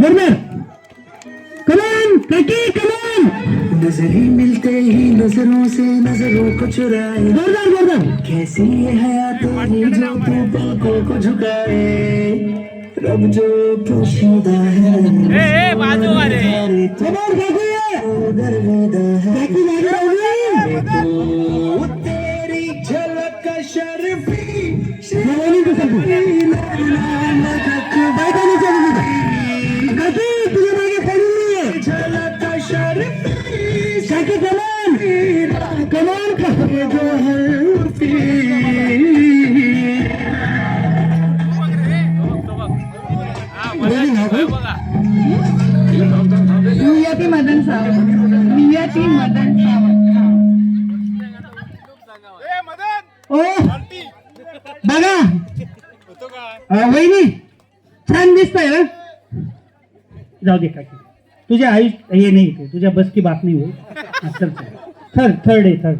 बरोबर कमान काकी कमान। नज़रें मिलते ही नज़रों से नज़रों को चुराए। जोरदार जोरदार। कैसी ये हयात तेरी जो तू पलकों को झुकाए। रब जो पोशीदा है ए, ए, बाजू वाले. अरे कमान काकी दरवेदा है। काकी. तू तेरी झलक शर्फी बोलवली कसं तू? कमान काकी. जो ना नियती मदन मदन छान दिसतंय ना जाऊ दे तुझ्या आई हे नाही बस की बात नाही हो हा, थर्ड थर्ड आहे थर्ड.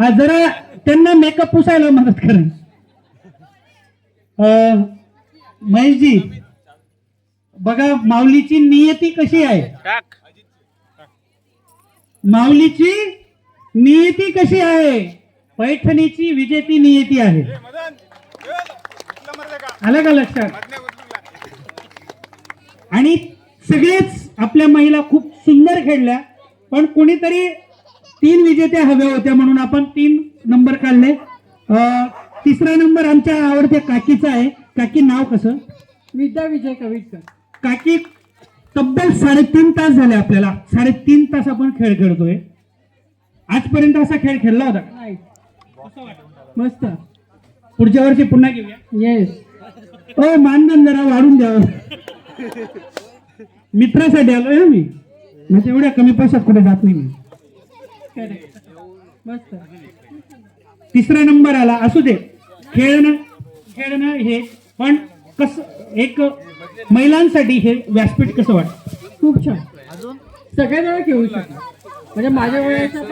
हा जरा त्यांना मेकअप पुसायला मदत करा. अ, महेशजी बघा माऊलीची नियती कशी आहे? माऊलीची नियती कशी आहे? पैठणीची विजेती नियती आहे. आलं का लक्षात? आणि सगळेच आपल्या महिला खूप सुंदर खेळल्या. पण कोणीतरी तीन विजेत्या हव्या होत्या म्हणून आपण तीन नंबर काढले. अं, तिसरा नंबर आमच्या आवडत्या काकीचा आहे. काकी नाव कसं? विद्या विजय कविटकर काकी तब्बल साडेतीन तास झाले आपल्याला. साडेतीन तास आपण खेळ खेळतोय. आजपर्यंत असा खेळ खेळला होता? नाही. मस्त पुढच्या वर्षी पुन्हा घेऊया. येस ओ मानधन जरा वाढून द्यावं. मित्रासाठी आलोय मी. म्हणजे एवढ्या कमी पैशात कुठे जात नाही मी. मस्त. तिसरा नंबर आला. असू दे. खेळणं खेळणं हे पण कस एक महिलांसाठी हे व्यासपीठ कसं वाटतं? खूप छान. सगळेजण खेळू शकतो म्हणजे माझ्या वेळेचा